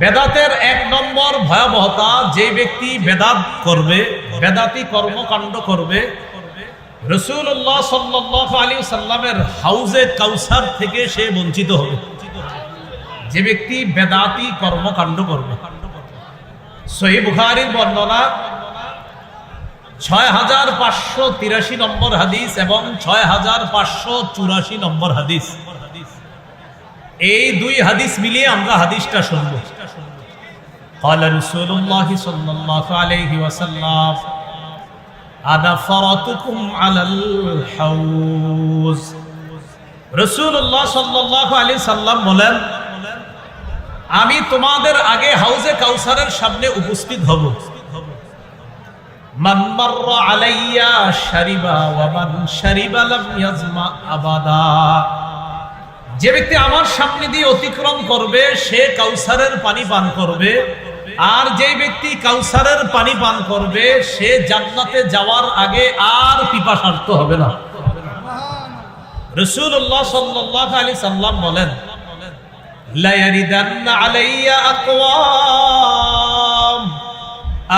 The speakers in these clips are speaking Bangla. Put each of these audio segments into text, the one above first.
বেদাতের এক নম্বর ভয়াবহতা, যে ব্যক্তি বেদাত করবে, বেদাতি কর্মকাণ্ড করবে রসুল্লাহ সাল্লাহ আলী সাল্লামের হাউজে কাউসার থেকে সে বঞ্চিত হবে। যে ব্যক্তি বেদাতি কর্মকাণ্ড করবে। সহি বুখারির বর্ণনা ছয় হাজার পাঁচশো তিরাশি নম্বর হাদিস এবং ছয় হাজার পাঁচশো চুরাশি নম্বর হাদিস। এই দুই হাদিস মিলিয়ে আমরা হাদিসটা শুনব قال رسول الله صلى الله عليه وسلم أنا فرطكم على الحوز রসুল্লাহ সাল্লাহ আলী সাল্লাম বলেন আমি তোমাদের আগে হাউজে কাউসারের সামনে উপস্থিত হব মান মাররা আলাইয়া শারিবা ওয়া মান শারিবা লাম ইয়াজমা আবাদা যে ব্যক্তি আমার সামনে দিয়ে অতিক্রম করবে, সে কাউসারের পানি পান করবে। আর যে ব্যক্তি কাউসারের পানি পান করবে, সে জান্নাতে যাওয়ার আগে আর পিপাসার্থ হবে না। রসুল্লাহ সাল্লাহ আলী সাল্লাম বলেন আকওয়াম,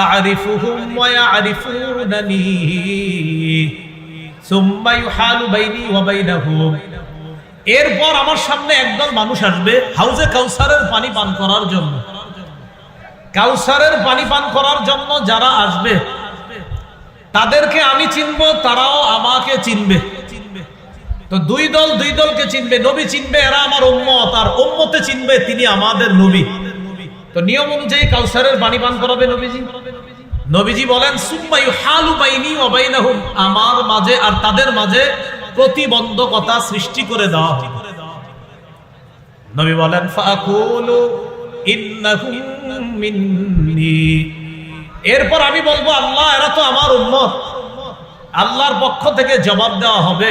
আ'রিফুহুম ওয়া ইয়া'রিফুনানি, সুম্মা ইউহালু বাইনি ওয়া বাইনাহুম। এরপর আমার সামনে একদল মানুষ আসবে হাউজে কাউসারের পানি পান করার জন্য। কাউসারের পানি পান করার জন্য যারা আসবে, তাদেরকে আমি চিনব, তারাও আমাকে চিনবে। তো দুই দল দুই দলকে চিনবে, নবী চিনবে, এরা আমার উম্মত, আর উম্মতে চিনবে তিনি আমাদের নবী। তো নিয়ম অনুযায়ী কাউসারের পানি পান করাবে নবীজি। নবীজি বলেন সুম্মাই হালু বাইনি আমার মাঝে আর তাদের মাঝে প্রতিবন্ধকতা সৃষ্টি করে দেওয়া নবী বলেন এরপর আমি বলব, আল্লাহ, এরা তো আমার উম্মত। আল্লাহর পক্ষ থেকে জবাব দেওয়া হবে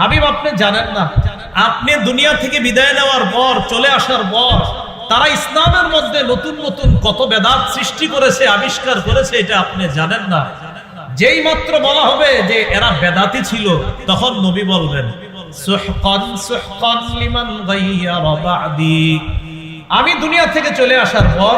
হাবিব, আপনি জানেন না। আপনি দুনিয়া থেকে বিদায় নেওয়ার পর, চলে আসার পর তারা ইসলামের মধ্যে নতুন নতুন কত বেদাত সৃষ্টি করেছে, আবিষ্কার করেছে, এটা আপনি জানেন না। যেই মাত্র বলা হবে যে এরা বেদাতি ছিল, তখন নবী বলবেন আমি দুনিয়া থেকে চলে আসার পর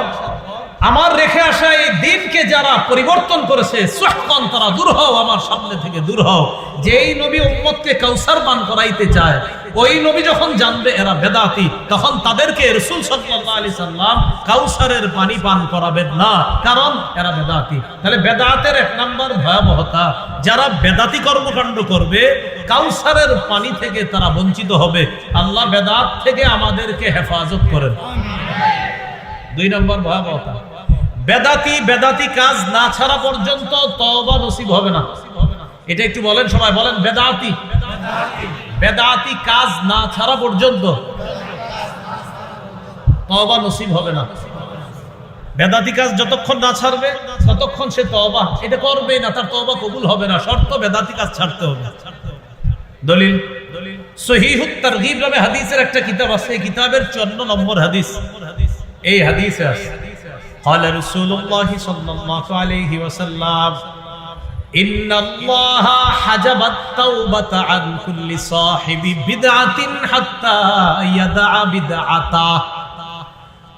আমার রেখে আসা এই দিনকে যারা পরিবর্তন করেছে, সুহকান তারা দূর হও, আমার সামনে থেকে দূর হও। যেই নবী উম্মতকে কাউসার পান করাইতে চায়, ওই নবী যখন জানবে এরা বেদাতি, তখন তাদেরকে রসুল আলাইহি সাল্লাম কাউসারের পানি পান করাবেন না, কারণ এরা বেদাতি। তাহলে বেদাতের এক নাম্বার ভয়াবহতা, যারা বেদাতি কর্মকাণ্ড করবে, কাউসারের পানি থেকে তারা বঞ্চিত হবে। আল্লাহ বেদাত থেকে আমাদেরকে হেফাজত করেন। দুই নম্বর ভয়াবহতা। বেদাতি বেদাতি কাজ না ছাড়া পর্যন্ত তওবা নসিব হবে না। এটা একটু বলেন সবাই, বলেন বেদাতি। বেদাতি কাজ না ছাড়া পর্যন্ত তওবা নসিব হবে না। বেদাতি কাজ যতক্ষণ না ছাড়বে, ততক্ষণ সে তওবা, এটা করবে না, তার তওবা কবুল হবে না। শর্ত বেদাতি কাজ ছাড়তে হবে। দলিল, সহিহুত তারগিব নামে হাদিসের একটা কিতাব আছে কিতাবের 54 নম্বর হাদিস। এই হাদিসে আছে قال رسول الله صلى الله عليه وسلم إن الله حجب التوبة عن كل صاحب بدعة حتى يدع بدعته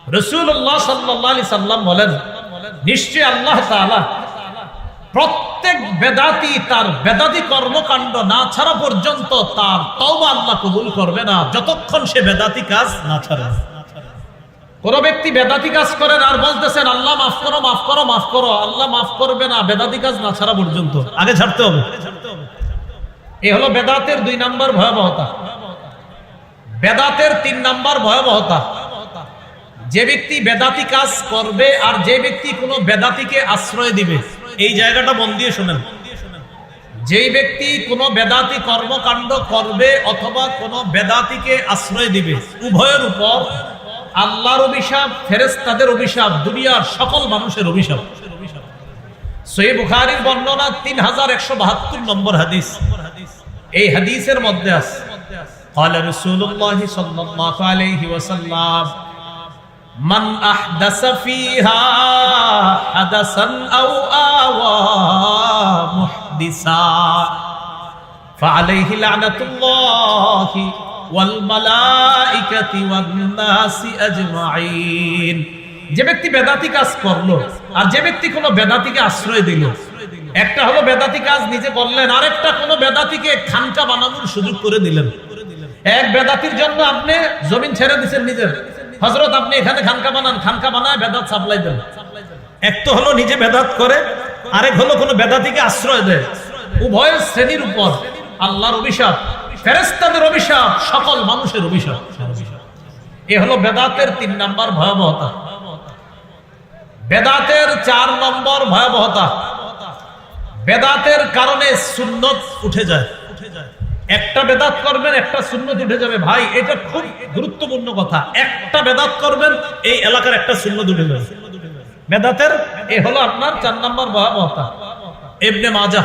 রসুল্লাহ সাল্লাহ আলি সাল্লাম বলেন নিশ্চয় আল্লাহ তাআলা প্রত্যেক বেদাতি তার বেদাতি কর্মকাণ্ড না ছাড়া পর্যন্ত তার তওবা আল্লাহ কবুল করবে না যতক্ষণ সে বেদাতি কাজ না ছাড়ে কোন ব্যক্তি বেদাতি কাজ করেন আর বলতেছেন আল্লাহ মাফ করো মাফ করো মাফ করো আল্লাহ মাফ করবে না বেদাতি কাজ না ছাড়া পর্যন্ত। আগে ছাড়তে হবে। এ হলো বেদাতের দুই নাম্বার ভয়াবহতা। বেদাতের তিন নাম্বার ভয়াবহতা। যে ব্যক্তি বেদাতি কাজ করবে আর যে ব্যক্তি কোনো বেদাতিকে আশ্রয় দিবে। এই জায়গাটা মন দিয়ে শোনেন। যেই ব্যক্তি কোনো বেদাতি কর্মকাণ্ড করবে অথবা কোনো বেদাতিকে আশ্রয় দিবে উভয়ের উপর আল্লাহর অভিশাপ ফেরেস্তাদের অভিশাপ দুনিয়ার সকল মানুষের অভিশাপ সহি বুখারির বর্ণনা তিন হাজার একশো বাহাত্তর নম্বর হাদিস এই হাদিসের মধ্যে আছে قال رسول الله صلى الله عليه وسلم من أحدث فيها حدثا أو آوى محدثا فعليه لعنة الله والملائكة والناس أجمعين যে ব্যক্তি বেদাতি কাজ করল, আর যে ব্যক্তি বেদাতিকে আশ্রয় দিল, একটা হলো বেদাতি কাজ নিজে করলেন কোনো বেদাতিকে বানানোর সুযোগ করে দিলেন। এক বেদাতির জন্য আপনি জমিন ছেড়ে দিচ্ছেন নিজের। হজরত আপনি এখানে খানকা বানান, খানকা বানায় বেদাত সাপ্লাই দেন। এক তো হলো নিজে বেদাত করে, আরেক হলো কোনো বেদাতিকে আশ্রয় দেয়। উভয় শ্রেণির উপর আল্লাহর অভিশাপ। ফেরেস্তাদের অভিশাপ, সকল মানুষের অভিশাপ। এ হলো বেদাতের তিন নাম্বার ভয়াবহতা। বেদাতের চার নম্বর ভয়াবহতা। বেদাতের কারণে সুন্নত উঠে যায়। একটা বেদাত করবেন, একটা সুন্নত উঠে যাবে। ভাই, এটা খুব গুরুত্বপূর্ণ কথা। একটা বেদাত করবেন, এই এলাকার একটা সুন্নত উঠে যাবে। বেদাতের, এ হলো আপনার চার নম্বর ভয়াবহতা। এবনে মাজা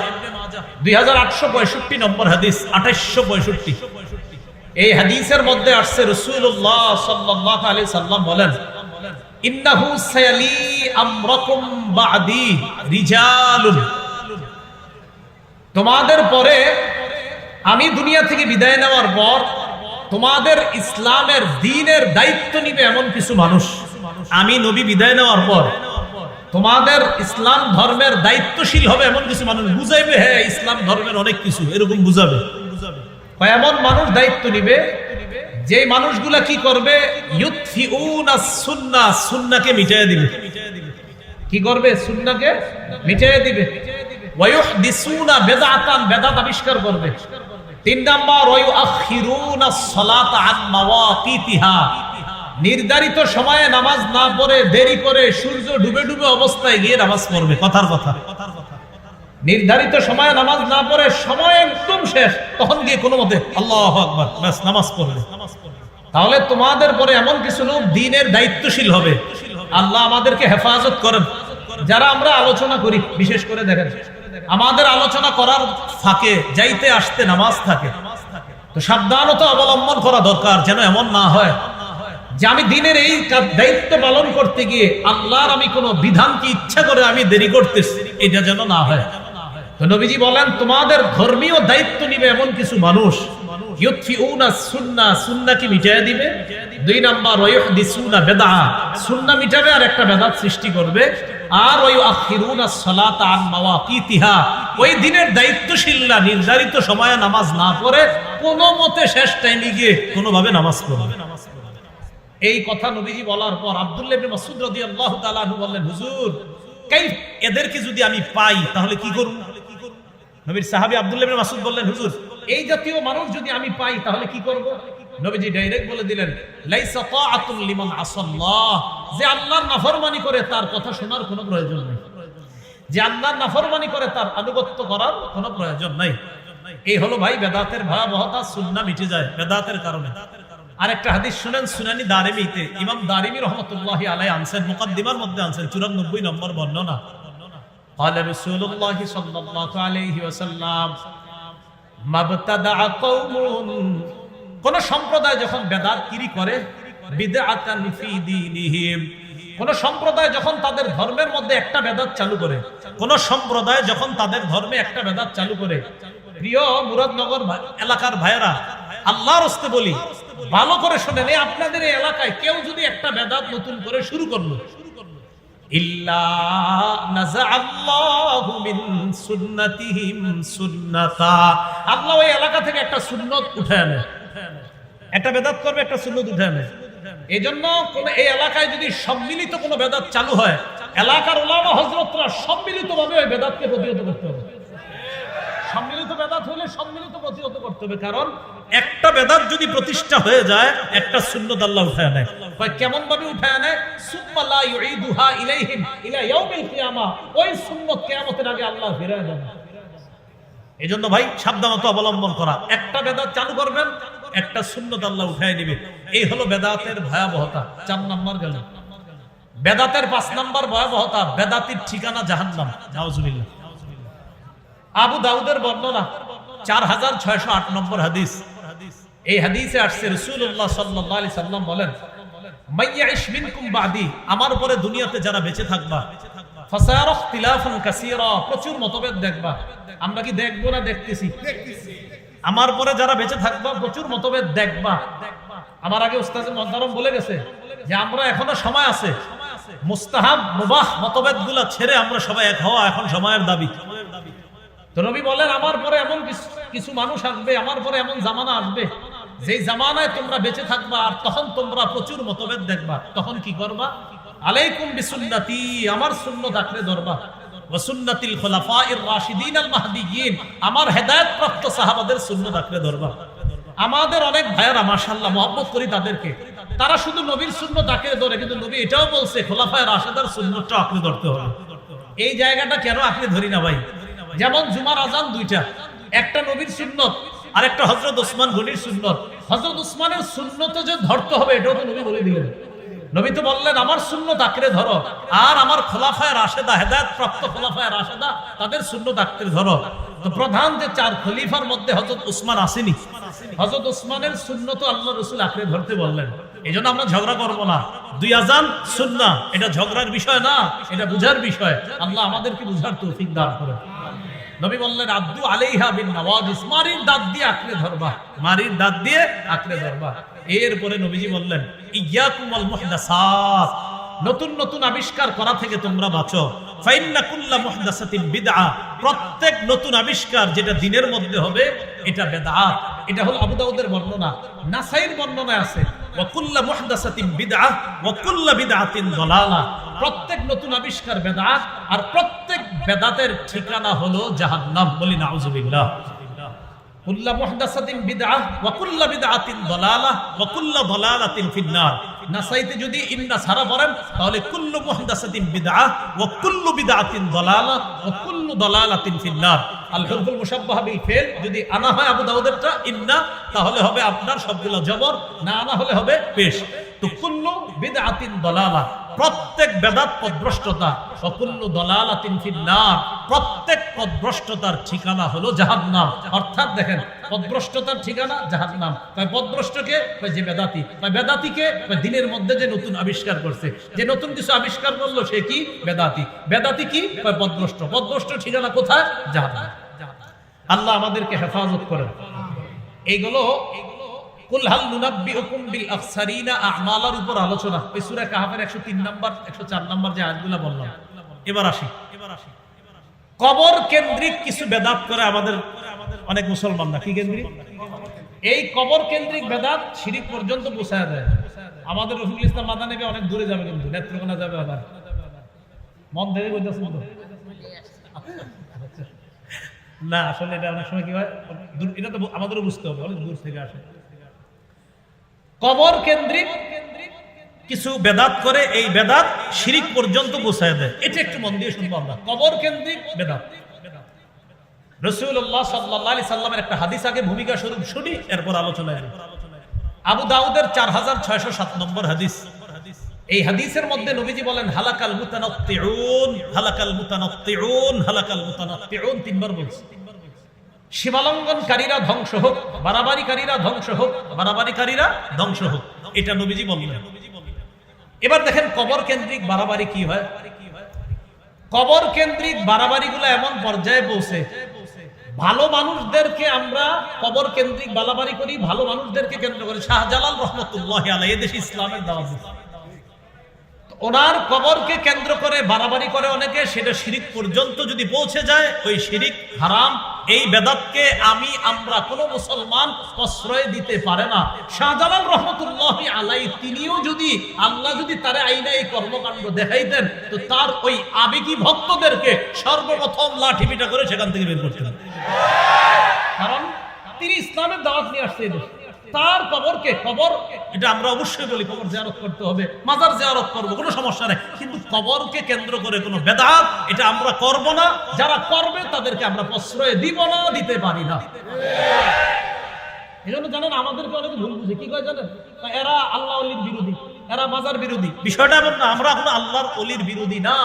দুই হাজার আটশো পঁয়ষট্টি নম্বর হাদিস এই হাদিসের মধ্যে আসছে রসুল্লাহ সাল্লাহ সাল্লাম বলেন তোমাদের পরে আমি দুনিয়া থেকে বিদায় নেওয়ার পর তোমাদের ইসলামের দিনের দায়িত্ব নিবে এমন কিছু মানুষ। আমি নবী বিদায় নেওয়ার পর তোমাদের ইসলাম ধর্মের দায়িত্বশীল হবে এমন কিছু মানুষ বুঝাইবে হ্যাঁ ইসলাম ধর্মের অনেক কিছু, এরকম বুঝাবে। এমন মানুষ দায়িত্ব নিবে যে মানুষগুলা কি করবে? সুন্না, সুন্নাকে মিটাইয়া দিবে। কি করবে? সুন্নাকে মিটাইয়া দিবে। তিন নাম্বার নির্ধারিত সময়ে নামাজ না পড়ে, দেরি করে সূর্য ডুবে ডুবে অবস্থায় গিয়ে নামাজ পড়বে। কথার কথা। নির্ধারিত সময়ে নামাজ না পড়ে, সময় একদম শেষ, তখন গিয়ে কোনো মতে আল্লাহ আকবার, ব্যাস, নামাজ পড়বে তাহলে তোমাদের পরে এমন কিছু লোক দিনের দায়িত্বশীল হবে। আল্লাহ আমাদেরকে হেফাজত করেন। যারা আমরা আলোচনা করি, বিশেষ করে দেখেন, আমাদের আলোচনা করার ফাঁকে যাইতে আসতে নামাজ থাকে। তো সাবধানতা অবলম্বন করা দরকার, যেন এমন না হয়। যে আমি দিনের এই দায়িত্ব পালন করতে গিয়ে আল্লাহর আমি কোনো বিধানকে ইচ্ছা করে আমি দেরি করতেছি, এটা যেন না হয়। তো নবীজি বলেন, তোমাদের ধর্মীয় দায়িত্ব নিবে এমন কিছু মানুষ। নির্ধারিত সময়ে নামাজ না পড়ে কোনো মতে শেষ টাইমে গিয়ে কোনোভাবে নামাজ পড়বে এই কথা নবীজি বলার পর আব্দুল্লাহ ইবনে মাসউদ রাদিয়াল্লাহু তাআলা আনহু বললেন, হুজুর এদেরকে যদি আমি পাই, তাহলে কি করব নবীর সাহাবী আব্দুল্লাহ মাসউদ বললেন, হুজুর, এই জাতীয় মানুষ যদি আমি পাই, তাহলে কি করব? নবীজি ডাইরেক্ট বলে দিলেন, লাইসা তাআতুল লিমান আসাল্লাহ, যে আল্লাহর নাফরমানি করে তার কথা শোনার কোনো প্রয়োজন নেই। যে আল্লাহর নাফরমানি করে তার আনুগত্য করার কোনো প্রয়োজন নাই। এই হলো ভাই, বেদাতের ভয়াবহতা সুন্নাহ মিটে যায়, বেদাতের কারণে। আরেকটা হাদিস শুনেন সুনানি দারিমিতে ইমাম দারিমি রহমতুল্লাহ আলাই আনছেন মুকদ্দিমার মধ্যে আনছেন চুরানব্বই নম্বর বর্ণনা قال رسول الله صلى الله عليه وسلم ما ابتدع قوم কোন সম্প্রদায় যখন বেদাত কিরি করে বিদআতান ফি দীনিহিম কোন সম্প্রদায় যখন তাদের ধর্মের মধ্যে একটা বেদাত চালু করে কোন সম্প্রদায় যখন তাদের ধর্মে একটা বেদাত চালু করে প্রিয় মুরাদনগর এলাকার ভাইয়েরা আল্লাহর হস্তে বলি ভালো করে শোনেন আপনাদের এই এলাকায় কেউ যদি একটা বেদাত নতুন করে শুরু করল। আল্লাহ সুন্নত। একটা বেদাত করবে, একটা সুন্নত উঠে আনে। এই জন্য কোন এই এলাকায় যদি সম্মিলিত কোনো বেদাত চালু হয়, এলাকার ওলামা হজরতরা সম্মিলিত ভাবে ওই বেদাতকে প্রতিহত করতে হবে। সম্মিলিত বেদাত হলে সম্মিলিত প্রতিহত করতে হবে। কারণ একটা বেদাত যদি প্রতিষ্ঠা হয়ে যায় একটা সুন্নত আল্লাহ উঠায় নেয়। কেমন ভাবে উঠায় নেয়? সুম্মা লা ইউঈদুহা ইলাইহিম ইলা ইয়াউমিল কিয়ামা। ওই সুন্নত কিয়ামতের আগে আল্লাহ এজন্য ভাই সাবধানতা অবলম্বন করা। একটা বেদাত চালু করবেন একটা সুন্নত আল্লাহ উঠায় দিবে এই হলো বেদাতের ভয়াবহতা। চার নাম্বার গেল। বেদাতের পাঁচ নাম্বার ভয়াবহতা বেদাতির ঠিকানা জাহান্নাম। নাউজুবিল্লাহ। আবু দাউদের বর্ণনা চার হাজার ছয়শো আট নম্বর হাদিস। এই হাদিসে আসছে রসুল্লাহ সাল্লি সাল্লাম বলেন আমার উপরে দুনিয়াতে যারা বেঁচে থাকবা প্রচুর মতভেদ দেখবা। আমরা কি দেখব না দেখতেছি? আমার পরে যারা বেঁচে থাকবা, প্রচুর মতভেদ দেখবা। আমার আগে বলে গেছে যে, আমরা এখনও সময় আছে। মুস্তাহাব, মুবাহ মতভেদগুলা ছেড়ে আমরা সবাই এক হওয়া এখন সময়ের দাবি। তো নবী বলেন, আমার পরে এমন কিছু মানুষ আসবে, আমার পরে এমন জামানা আসবে। যেই জামানায় তোমরা বেঁচে থাকবা আর তখন তোমরা প্রচুর মতভেদ দেখবা, তখন কি করবা? আলাইকুম বিসুন্নতি, আমার সুন্নত আঁকড়ে ধরবা। ওয়াসুন্নাতিল খুলাফাইর রাশিদিন আল মাহদিয়িন, আমার হেদায়েত প্রাপ্ত সাহাবাদের সুন্নত আঁকড়ে ধরবা। আমাদের অনেক ভাইয়ারা, মাশাআল্লাহ, মহব্বত করি তাদেরকে। তারা শুধু নবীর সুন্নত আঁকড়ে ধরে, কিন্তু নবী এটাও বলছে, খোলাফায় রাশেদার সুন্নতটা আঁকড়ে ধরতে হবে। এই জায়গাটা কেন আঁকড়ে ধরি না ভাই? যেমন জুমার আজান দুইটা, একটা নবীর সুন্নত আর একটা হজরত ওসমান গনির সুন্নত। হজরত ওসমানের সুন্নত যে ধরতে হবে, এটাও তো নবী বলে দিলেন। নবী তো বললেন, আমার সুন্নত আঁকড়ে ধরো। আর আমার খোলাফায় রাশেদা হেদায়ত প্রাপ্ত খোলাফায় রাশেদা, তাদের সুন্নত আঁকড়ে ধরো। তো প্রধান যে চার খলিফার মধ্যে হজরত উসমান আসেনি হজরত উসমানের সুন্নত আল্লাহ রসুল আঁকড়ে ধরতে বললেন। এই জন্য আমরা ঝগড়া করব না। দুই আজান সুন্না, এটা ঝগড়ার বিষয় না, এটা বুঝার বিষয়। আল্লাহ আমাদেরকে বুঝার তৌফিক দান করে নবী বললেন, আব্দু আলাইহা বিন নওয়াজিস মারির দাঁত দিয়ে আঁকড়ে ধরবা। মারির দাঁত দিয়ে আঁকড়ে ধরবা। এরপরে নবীজি বললেন ইয়াকুমল মুহদাসাত, নতুন নতুন আবিষ্কার করা থেকে তোমরা বাঁচো। বিদআ। প্রত্যেক নতুন আবিষ্কার যেটা দিনের মধ্যে হবে, এটা বেদাত এটা হলো আবু দাউদের বর্ণনা। নাসাইর বর্ণনায় আছে, ওয়াকুল্লা বিদআ, ওয়াকুল্লা দালালা। প্রত্যেক নতুন আবিষ্কার বেদাত আর প্রত্যেক বেদাতের ঠিকানা হলো জাহান্নাম। বলি, নাউজুবিল্লাহ। কুল্লা মুহদাসাতিন বিদআহ ওয়া কুল্লা বিদআতিন দালালাহ ওয়া কুল্লা দালালাতিন ফিন্নার। নাসাইতে যদি ইন্না সারা পড়েন, তাহলে কুল্লু মুহদাসাতিন বিদআ ওয়া কুল্লু বিদআতিন দালালা ওয়া কুল্লু দালালাতিন ফিন্নার। আল হুরফুল মুশাব্বাহ বিল ফিল, যদি আনা হয় আবু দাউদেরটা, ইন্না, তাহলে হবে আপনার সবগুলো জবর, না আনা হলে হবে পেশ। তো কুল্লু বিদআতিন দালালা। প্রত্যেক বেদাত পদভ্রষ্টতা অকুল্লু দলালাতিন ফিন্নার, প্রত্যেক পদভ্রষ্টতার ঠিকানা হলো জাহান্নাম। অর্থাৎ দেখেন, পদভ্রষ্টতার ঠিকানা জাহান্নাম। তাই পদভ্রষ্টকে কয় যে বেদাতি, তাই বেদাতিকে দিনের মধ্যে যে নতুন আবিষ্কার করছে। যে নতুন কিছু আবিষ্কার করল, সে কি? বেদাতি। বেদাতি কি? কয় পদভ্রষ্ট। পদভ্রষ্ট ঠিকানা কোথায়? জাহান্নাম। আল্লাহ আমাদেরকে হেফাজত করেন। এইগুলো আ'মালার উপর আলোচনা। ওই সূরা কাহাফের 103 নাম্বার 104 নাম্বার যে বললাম। এবার আসি। এবার আসি কবর কেন্দ্রিক কিছু বেদাত করে আমাদের অনেক মুসলমানরা কি কেন্দ্রিক? এই কবর কেন্দ্রিক বেদাত পর্যন্ত দেয়। আমাদের ইসলাম মাদানী ভাই অনেক দূরে যাবে কিন্তু, নেত্রকোনা যাবে আবার। মন না, আসলে এটা অনেক সময় কি হয়? এটা তো আমাদেরও বুঝতে হবে, অনেক দূর থেকে আসে। কবর কেন্দ্রিক কিছু বেদাত করে, এই বেদাত শিরিক পর্যন্ত পৌঁছায় দেয়। এটা একটু মন দিয়ে শুনব আমরা। কবর কেন্দ্রিক বেদাত। রসুল্লাহ সাল্লাহ সাল্লামের একটা হাদিস আগে ভূমিকা স্বরূপ শুনি, এরপর আলোচনায় আবু দাউদের চার হাজার সাত নম্বর হাদিস। এই হাদিসের মধ্যে নবীজি বলেন, হালাকাল মুতানাত্তিউন হালাকাল মুতানাত্তিউন হালাকাল মুতানাত্তিউন তিনবার বলছে। সীমালঙ্ঘনকারীরা ধ্বংস হোক, বাড়াবাড়িকারীরা ধ্বংস হোক, বাড়াবাড়িকারীরা ধ্বংস হোক। এটা নবীজি বললেন। এবার দেখেন কবর কেন্দ্রিক বাড়াবাড়ি কি হয়? কবর কেন্দ্রিক বাড়াবাড়িগুলো এমন পর্যায়ে পৌঁছে। ভালো মানুষদেরকে আমরা কবর কেন্দ্রিক বাড়াবাড়ি করি, ভালো মানুষদেরকে কেন্দ্র করে। শাহজালাল রহমতুল্লাহ আলাই এদেশে ইসলামের দাওয়াত। ওনার কবরকে কেন্দ্র করে বাড়াবাড়ি করে অনেকে, সেটা শিরিক পর্যন্ত যদি পৌঁছে যায়, ওই শিরিক হারাম। এই বেদাতকে আমি, আমরা কোন মুসলমান প্রশ্রয় দিতে পারে না শাহজালাল রহমতুল্লাহ আলাই, তিনিও যদি, আল্লাহ যদি তার আইনা এই কর্মকাণ্ড দেখাইতেন, তো তার ওই আবেগী ভক্তদেরকে সর্বপ্রথম লাঠি পিটা করে সেখান থেকে বের করতেন কারণ তিনি ইসলামের দাওয়াত নিয়ে আসতে। তার কবরকে কবর, এটা আমরা অবশ্যই বলি, কবর জিয়ারত করতে হবে। মাজার জিয়ারত করব, কোনো সমস্যা নেই। কিন্তু কবরকে কেন্দ্র করে কোনো বেদাত, এটা আমরা করব না। যারা করবে, তাদেরকে আমরা প্রশ্রয় দিব না, দিতে পারি না। এই জন্য জানেন, আমাদেরকে অনেকে ভুল বুঝে। কি কয় জানেন? এরা আল্লাহ অলির বিরোধী, এরা মাজার বিরোধী। বিষয়টা এমন না, আমরা এখন আল্লাহর অলির বিরোধী না।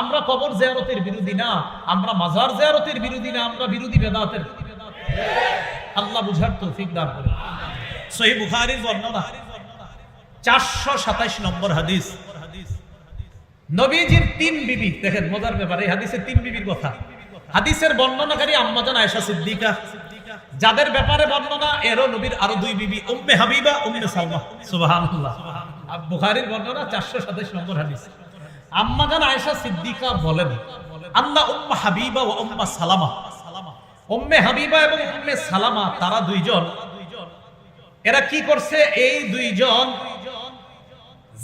আমরা কবর জিয়ারতের বিরোধী না। আমরা মাজার জিয়ারতের বিরোধী না, আমরা বিরোধী বেদাতের আল্লাহ বুঝার তৌফিক দান করে আম্মাজান যাদের ব্যাপারে বর্ণনা, এরও নবীর আরও দুই বিবি, উম্মে হাবিবা, উম্মে সালমা। সুবহানাল্লাহ। আর বুখারীর বর্ণনা 427 নম্বর হাদিস। আম্মা জান আয়েশা সিদ্দিকা বলেন, আন্না উম্মা হাবিবা ওয়া উম্মা সালামা। উম্মে হাবিবা এবং উম্মে সালামা, তারা দুইজন এরা কি করছে? এই দুইজন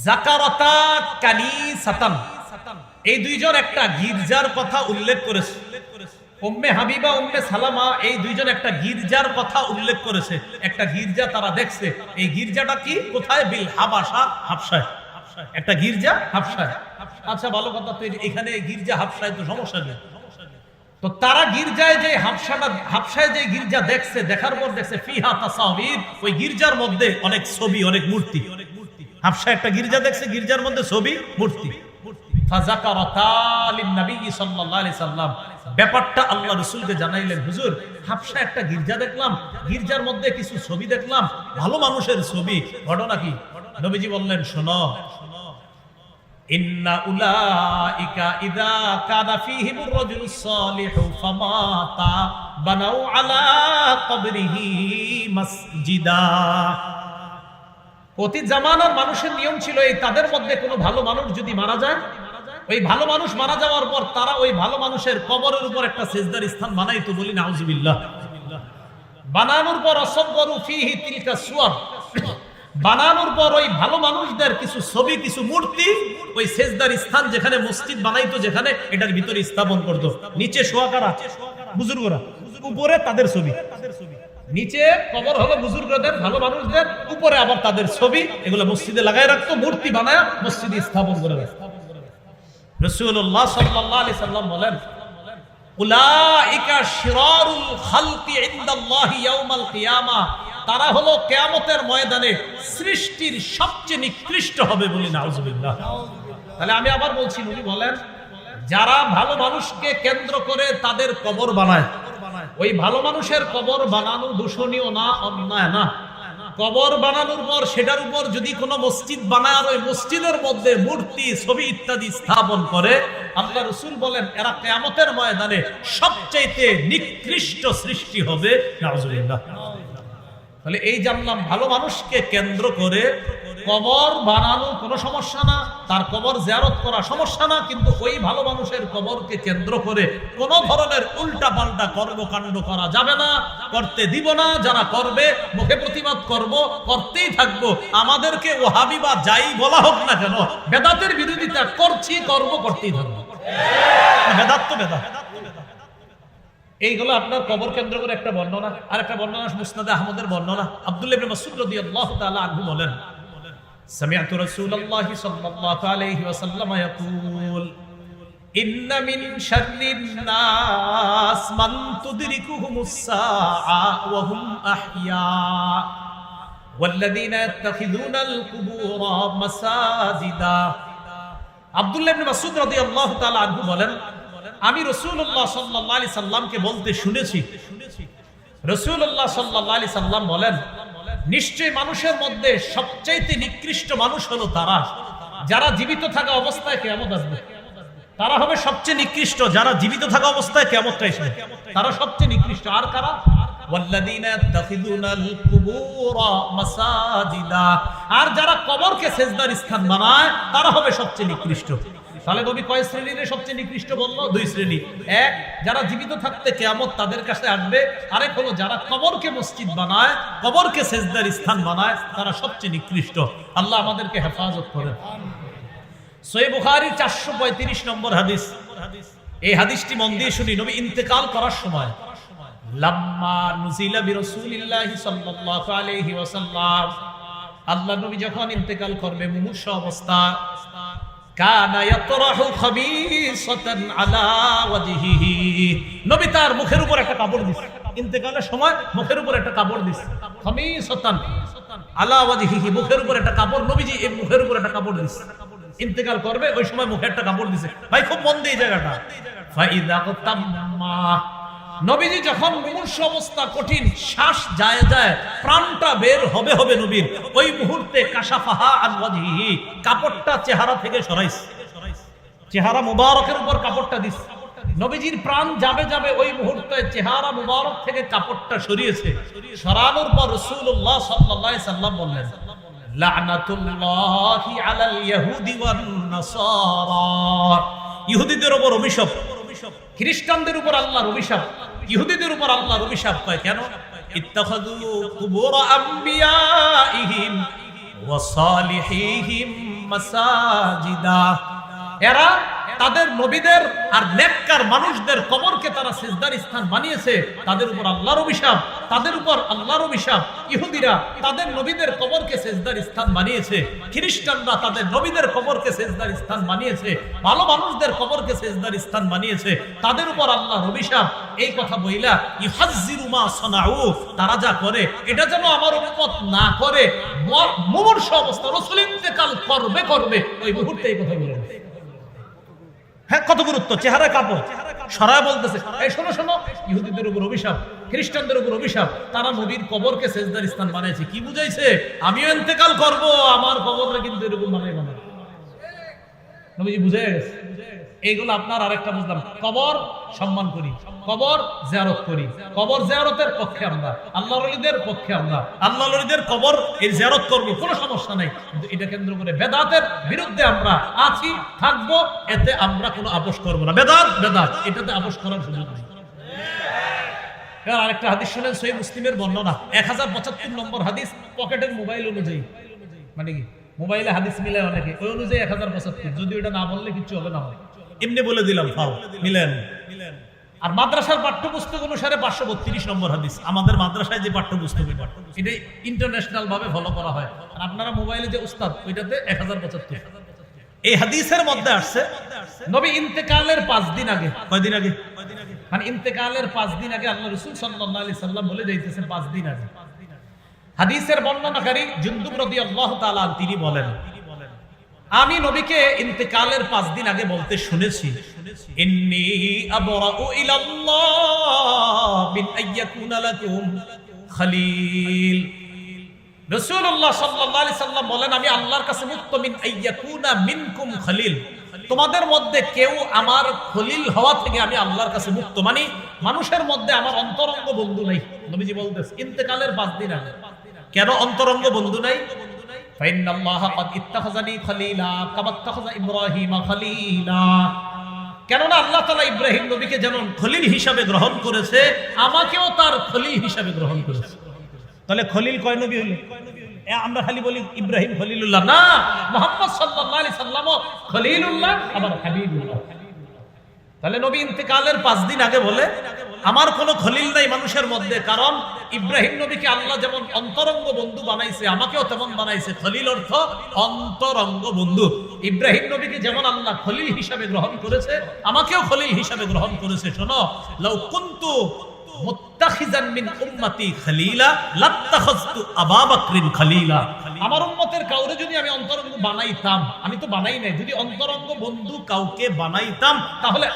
জাকারতা কানিসাতান এই দুইজন একটা গির্জার কথা উল্লেখ করেছে। উম্মে হাবিবা, উম্মে সালামা, এই দুইজন একটা গির্জার কথা উল্লেখ করেছে। একটা গির্জা তারা দেখছে। এই গির্জাটা কি? কোথায়? বিল হাবাসা হাফসায়। একটা গির্জা হাফসায়। আচ্ছা ভালো কথা, তো এখানে গির্জা হাফসায় তো সমস্যা নেই। তো তারা গির্জায় যে হাফসাটা হাফসায় যে গির্জা দেখছে, দেখার পর দেখছে, ফিহা তাসাবির। ওই গির্জার মধ্যে অনেক ছবি, অনেক মূর্তি। হাফসা একটা গির্জা দেখছে, গির্জার মধ্যে ছবি, মূর্তি। ছবি দেখলাম, ভালো মানুষের ছবি, ঘটনা কি? নবীজি বললেন, শোনো ইন্না উলাইকা ইযা কানা ফীহিমুর রাজুলুস সালিহু ফামাতা বানাউ আলা কবরিহি মাসজিদা। অতীত জামানার মানুষের নিয়ম ছিল এই তাদের মধ্যে কোনো ভালো মানুষ যদি মারা যায়, ওই ভালো মানুষ মারা যাওয়ার পর তারা ওই ভালো মানুষের কবরের উপর একটা সেজদার স্থান বানাইতো বলি নাউজুবিল্লাহ। বানানোর পর অসব্বরু ফিহি তিলকা সুয়ার। বানানোর পর ওই ভালো মানুষদের কিছু ছবি, কিছু মূর্তি, ওই সেজদার স্থান যেখানে মসজিদ বানাইতো, যেখানে এটার ভিতরে স্থাপন করতো। নিচে শোয়া কারা? বুজুর্গরা। উপরে তাদের ছবি। নিচে কবর হলো বুজুর্গদের, ভালো মানুষদের, উপরে আবার তাদের ছবি। এগুলো মসজিদে লাগাই রাখতো, মূর্তি বানায় মসজিদে স্থাপন করে রাখতো। রসুল্লাহ বলেন, উলাইকা শিরারুল খালকি ইনদাল্লাহি ইয়াউমাল কিয়ামা। তারা হলো কিয়ামতের ময়দানে সৃষ্টির সবচেয়ে নিকৃষ্ট হবে বলি নাউজুবিল্লাহ। তাহলে আমি আবার বলছি উনি বলেন, যারা ভালো মানুষকে কেন্দ্র করে তাদের কবর বানায়, ওই ভালো মানুষের কবর বানানো দূষণীয় না, অন্যায় না। কবর বানানোর পর সেটার উপর যদি কোনো মসজিদ বানায় আর ওই মসজিদের মধ্যে মূর্তি, ছবি ইত্যাদি স্থাপন করে, আল্লাহ রসুল বলেন, এরা কেয়ামতের ময়দানে সবচাইতে নিকৃষ্ট সৃষ্টি হবে, নাউজুবিল্লাহ। তাহলে এই জানলাম, ভালো মানুষকে কেন্দ্র করে কবর বানানো কোনো সমস্যা না, তার কবর জিয়ারত করা সমস্যা না, কিন্তু ওই ভালো মানুষের কবরকে কেন্দ্র করে কোন ধরনের উল্টা পাল্টা কর্মকাণ্ড করা যাবে না, করতে দিব না, যারা করবে, মুখে প্রতিবাদ করব, করতেই থাকব। আমাদেরকে ওহাবি বা যাই বলা হোক না কেন, বেদাতের বিরোধিতা করছি, করব, করতেই থাকব। বেদাত তো বেদাত। এইগুলো আপনার কবর কেন্দ্র করে একটা বর্ণনা আর একটা বর্ণনা মুসনাদে আহমদের বর্ণনা আব্দুল্লাহ ইবনে মাসউদ রাদিয়াল্লাহু তাআলা আনহু বলেন سمعت رسول الله صلى الله عليه وسلم يقول إن من شر الناس من تدركهم الساعة وهم أحياء والذين يتخذون القبور مساجدا আব্দুল্লাহ ইবনে মাসউদ রাদিয়াল্লাহু তাআলা আনহু বলেন আমি রসুল্লাহ সাল্লাহ আলি সাল্লামকে বলতে শুনেছি। রসুল্লাহ সাল্লাহ আলি সাল্লাম বলেন নিশ্চয় মানুষের মধ্যে সবচাইতে নিকৃষ্ট মানুষ হলো তারা। যারা জীবিত থাকা অবস্থায় কেমন আসবে। তারা হবে সবচেয়ে নিকৃষ্ট। যারা জীবিত থাকা অবস্থায় কেমনটা এসে তারা সবচেয়ে নিকৃষ্ট। আর কারা? আর যারা কবরকে সেজদার স্থান বানায়, তারা হবে সবচেয়ে নিকৃষ্ট। তাহলে নবী কয় শ্রেণির সবচেয়ে নিকৃষ্ট বলল? দুই শ্রেণি। এক, যারা জীবিত থাকতে কেয়ামত তাদের কাছে আসবে। আরেক হলো, যারা কবরকে মসজিদ বানায়, কবরকে সেজদার স্থান বানায়, তারা সবচেয়ে নিকৃষ্ট। আল্লাহ আমাদেরকে হেফাজত করে বুখারি চারশো পঁয়ত্রিশ নম্বর হাদিস। এই হাদিসটি মন দিয়ে শুনি। নবী ইন্তেকাল করার সময় লাম্মা নুজিলা বিরাসূলিল্লাহি সাল্লাল্লাহু আলাইহি ওয়াসাল্লাম, আল্লাহ নবী যখন ইন্তেকাল করবে মুমূর্ষ অবস্থা মুখের উপর একটা কাপড় ইন্তেকালের সময় মুখের উপর একটা কাপড় মুখের উপর একটা কাপড়। এই মুখের উপর একটা কাপড় ইন্তেকাল করবে, ওই সময় মুখে একটা কাপড় দিছে। ভাই, খুব মন দিয়ে জায়গাটা। নবীজি যখন মুমূর্ষ অবস্থা কঠিন, শ্বাস যায় যায়, প্রাণটা বের হবে হবে নবীর। ওই মুহূর্তে কাশাফাহা ওয়াজহিহি, কাপড়টা চেহারা থেকে সরাইছে। চেহারা মুবারকের উপর কাপড়টা দিস নবীজির প্রাণ যাবে যাবে ওই মুহূর্তে চেহারা মুবারক থেকে কাপড়টা সরিয়েছে। সরানোর পর রাসূলুল্লাহ সাল্লাল্লাহু আলাইহি সাল্লাম বললেন, লা'নাতুল্লাহি আলাল ইয়াহুদি ওয়ান নাসারা। ইহুদিদের উপর অভিশাপ। খ্রিস্টানদের উপর আল্লাহর অভিশাপ ইহুদিদের উপর আল্লাহর অভিশাপ পায় কেন? ওয়া সালিহিহিম মাসাজিদা। এরা তাদের নবীদের আর নেককার মানুষদের কবরকে তারা সিজদার স্থান বানিয়েছে। তাদের উপর আল্লাহর অভিশাপ, তাদের উপর আল্লাহর অভিশাপ। ইহুদিরা তাদের নবীদের কবরকে সেজদার স্থান বানিয়েছে। খ্রিস্টানরা তাদের নবীদের কবরকে সেজদার স্থান বানিয়েছে। ভালো মানুষদের কবরকে সেজদার স্থান বানিয়েছে। তাদের উপর আল্লাহর অভিশাপ। এই কথা বইলা ইহাজ্জিরু মা সানাউ, তারা যা করে, এটা যেন আমার উম্মত না করে। মুমূর্ষ অবস্থা রাসূল ইন্তেকাল করবে করবে। ওই মুহূর্তে এই কথা বলে হ্যাঁ কত গুরুত্ব? চেহারা কাপড়। সারা বলতেছে, এই শোনো শোনো, ইহুদিদের উপর অভিশাপ, খ্রিস্টানদের উপর অভিশাপ, তারা নবীর কবরকে সেজদার স্থান বানাইছে কি বুঝাইছে? আমিও ইন্তেকাল করব, আমার কবরটা কিন্তু এরকম বানাই বানাই নবীজি বুঝে গেছে। এইগুলো আপনার আরেকটা বুঝলাম। কবর সম্মান করি, কবর জিয়ারত করি। কবর জিয়ারতের পক্ষে আমরা, আল্লাহ রলিদের পক্ষে আমরা। আল্লাহ রলিদের কবর এই জিয়ারত করব, কোনো সমস্যা নাই। কিন্তু এটা কেন্দ্র করে বেদাতের বিরুদ্ধে আমরা আছি, থাকব, এতে আমরা কোনো আপোষ করব না। বেদাত বেদাত, এটাতে আপোষ করার সুযোগ নেই। আরেকটা হাদিস শুনেন, সহি মুসলিমের বর্ণনা। এক হাজার পঁচাত্তর নম্বর হাদিস পকেটের মোবাইল অনুযায়ী। মানে কি? মোবাইলে হাদিস মিলে অনেকে। ওই অনুযায়ী এক হাজার পঁচাত্তর। যদি ওটা না বললে কিছু হবে না হয় এমনি বলে দিলাম, ফাও মিলেন আর মাদ্রাসার পাঠ্যপুস্তক অনুসারে পাঁচশো বত্রিশ নম্বর হাদিস। আমাদের মাদ্রাসায় যে পাঠ্যপুস্তক, এটা ইন্টারন্যাশনাল ভাবে ফলো করা হয়। আর আপনারা মোবাইলে যে উস্তাদ, ওইটাতে এক হাজার পঁচাত্তর। এই হাদিসের মধ্যে আসছে, নবী ইন্তেকালের পাঁচ দিন আগে। কয়দিন আগে? মানে ইন্তেকালের পাঁচ দিন আগে আল্লাহ রসুল সাল্লাহ আলি সাল্লাম বলে যাইতেছেন পাঁচ দিন আগে। হাদিসের বর্ণনাকারী জুন্দুব রদি আল্লাহ তালা তিনি বলেন আমি নবীকে ইন্তেকালের পাঁচ দিন আগে বলতে শুনেছি। বলেন, আমি আল্লাহর কাছে তোমাদের মধ্যে কেউ আমার খলিল হওয়া থেকে আমি আল্লাহর কাছে মুক্ত। মানে মানুষের মধ্যে আমার অন্তরঙ্গ বন্ধু নাই। নবীজি বলতেছে, ইন্তেকালের পাঁচ দিন আগে। কেন অন্তরঙ্গ বন্ধু নাই? فإن الله قد اتخذني خليلا كما اتخذ إبراهيم خليلا কেননা আল্লাহ তালা ইব্রাহিম নবীকে যেমন খলিল হিসাবে গ্রহণ করেছে আমাকেও তার খলিল হিসাবে গ্রহণ করেছে তাহলে খলিল কয় নবী হইল এ আমরা খালি বলি ইব্রাহিম খলিলুল্লাহ না মোহাম্মদ সাল্লাল্লাহু আলাইহি সাল্লামও খলিলুল্লাহ আবার হাবিবুল্লাহ তাহলে নবী ইন্তেকালের পাঁচ দিন আগে বলে, আমার কোনো খলিল নাই মানুষের মধ্যে, কারণ ইব্রাহিম নবীকে আল্লাহ যেমন অন্তরঙ্গ বন্ধু বানাইছে, আমাকেও তেমন বানাইছে। খলিল অর্থ অন্তরঙ্গ বন্ধু। ইব্রাহিম নবীকে যেমন আল্লাহ খলিল হিসাবে গ্রহণ করেছে, আমাকেও খলিল হিসাবে গ্রহণ করেছে। শোনো, লাউ কুনতু আমার কাউরে যদি আমি বানাইতাম, আমি তো বানাই নাই, যদি অন্তরঙ্গ বন্ধু কাউকে বানাইতাম, তাহলে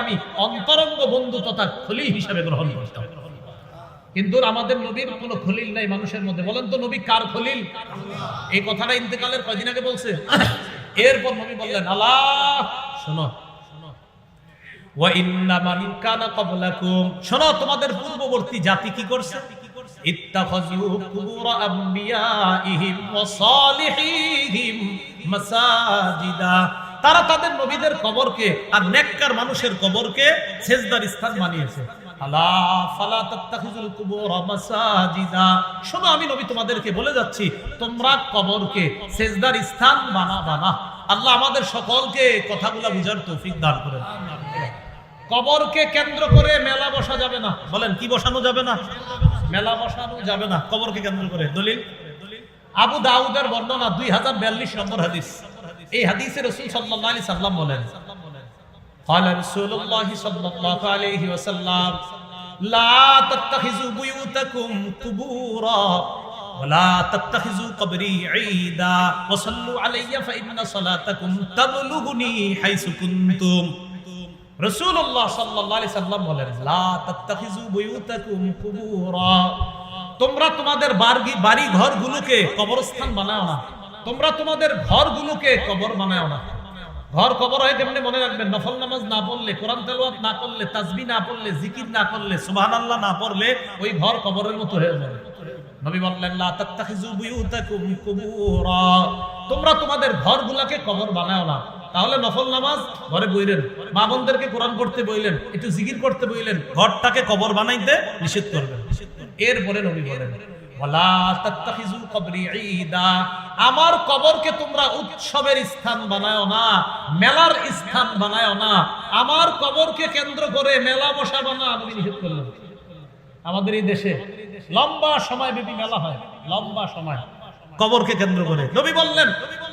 আমি অন্তরঙ্গ বন্ধু তথা খলিল হিসাবে গ্রহণ কিন্তু আমাদের নবীর কোন খলিল নাই মানুষের মধ্যে। বলেন তো নবী কার খলিল? এই কথাটা ইন্তেকালের কয়দিন আগে বলছে? এরপর নবী বললেন, আল্লাহ, শোনো শোনো, তোমাদের পূর্ববর্তী জাতি তারা তাদের নবীদের কবরকে আর নেককার মানুষের কবরকে সেজদার স্থান বানিয়েছে। শোনো, আমি নবী তোমাদেরকে বলে যাচ্ছি, তোমরা কবরকে সেজদার স্থান বানা বানা আল্লাহ আমাদের সকলকে কথাগুলা বুঝার তৌফিক দান করেন। কবরকে কেন্দ্র করে মেলা বসা যাবে না বলেন কি বসানো যাবে না মেলা বসানো যাবে না কবরকে কেন্দ্র করে দলিল আবু দাউদের বর্ণনা দুই হাজার বিয়াল্লিশ নম্বর হাদিস এই হাদিসে রসুল সাল্লাহ আলি সাল্লাম বলেন قال رسول الله صلى الله عليه وسلم لا تتخذوا بيوتكم قبورا ولا تتخذوا قبري عيدا وصلوا علي فإن صلاتكم تبلغني حيث كنتم রসুল্লাহ সাল্লাহ সাল্লাম বলেন তাত্তাখিজু তোমরা তোমাদের বাড়ি বাড়ি ঘরগুলোকে কবরস্থান বানাও না। তোমরা তোমাদের ঘরগুলোকে কবর বানাও না। ঘর কবর হয় কেমনে মনে রাখবেন? নফল নামাজ না পড়লে, কোরআন তেলাওয়াত না করলে, তাসবি না পড়লে, জিকির না করলে, সুবহানাল্লাহ না পড়লে ওই ঘর কবরের মতো হয়ে যাবে। নবী বললেন, লা তাত্তাখিযু বুয়ুতাকুম কুবুরা। তোমরা তোমাদের ঘরগুলাকে কবর বানাও না। তাহলে নফল নামাজ ঘরে বইলেন। মা বোনদেরকে কোরআন করতে বইলেন, একটু জিকির করতে বইলেন, ঘরটাকে কবর বানাইতে নিষেধ করবেন। এরপরে নবী বলেন আমার কবরকে তোমরা উৎসবের স্থান বানায় না, মেলার স্থান বানায় না। আমার কবরকে কেন্দ্র করে মেলা বসাবো না নবী নিষেধ করলেন। আমাদের এই দেশে লম্বা সময় ব্যাপী মেলা হয়, লম্বা সময়। কবরকে কেন্দ্র করে। নবী বললেন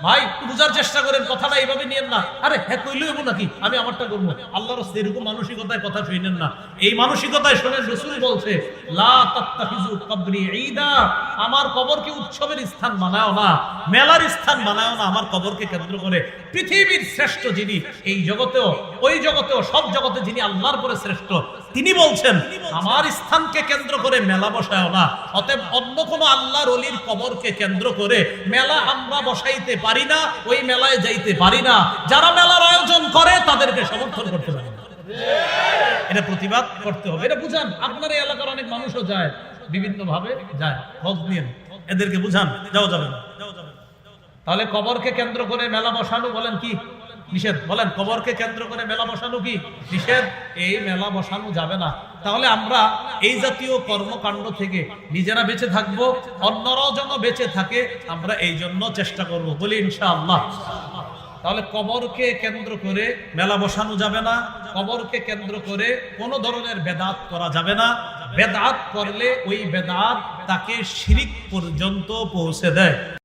ভাই, বুঝার চেষ্টা করেন, কথাটা এইভাবে নিয়েন না। আরে হ্যাঁ কইলেও এবো নাকি? আমি আমারটা করব। আল্লাহর এরকম মানসিকতায় কথা শুনেন না। এই মানসিকতায় শোনেন, রসুল বলছে আমার কবরকে উৎসবের স্থান বানাও না, মেলার স্থান বানাও না, আমার কবরকে কেন্দ্র করে পৃথিবীর শ্রেষ্ঠ যিনি, এই জগতেও, ওই জগতেও, সব জগতে যিনি আল্লাহর পরে শ্রেষ্ঠ, তিনি বলছেন, আমার স্থানকে কেন্দ্র করে মেলা বসায় না, অতএব অন্য কোনো আল্লাহর অলির কবরকে কেন্দ্র করে মেলা আমরা বসাইতে পারি না, ওই মেলায় যাইতে পারি না। যারা মেলার আয়োজন করে, তাদেরকে সমর্থন করতে পারি না। এটা প্রতিবাদ করতে হবে। এটা বুঝান, আপনার এই এলাকার অনেক মানুষও যায় বিভিন্ন ভাবে যায়। খোঁজ নিয়ে এদেরকে বুঝান, যাওয়া যাবে না। তাহলে কবরকে কেন্দ্র করে মেলা বসানো, বলেন কি? নিষেধ। বলেন, কবরকে কেন্দ্র করে মেলা বসানো কি? নিষেধ। এই মেলা বসানো যাবে না। তাহলে আমরা এই জাতীয় কর্মকাণ্ড থেকে নিজেরা বেঁচে থাকব, অন্যরাও যেন বেঁচে থাকে, আমরা এই জন্য চেষ্টা করব। বলি ইনশাআল্লাহ। তাহলে কবরকে কেন্দ্র করে মেলা বসানো যাবে না, কবরকে কেন্দ্র করে কোনো ধরনের বেদাত করা যাবে না। বেদাত করলে ওই বেদাত তাকে শিরিক পর্যন্ত পৌঁছে দেয়।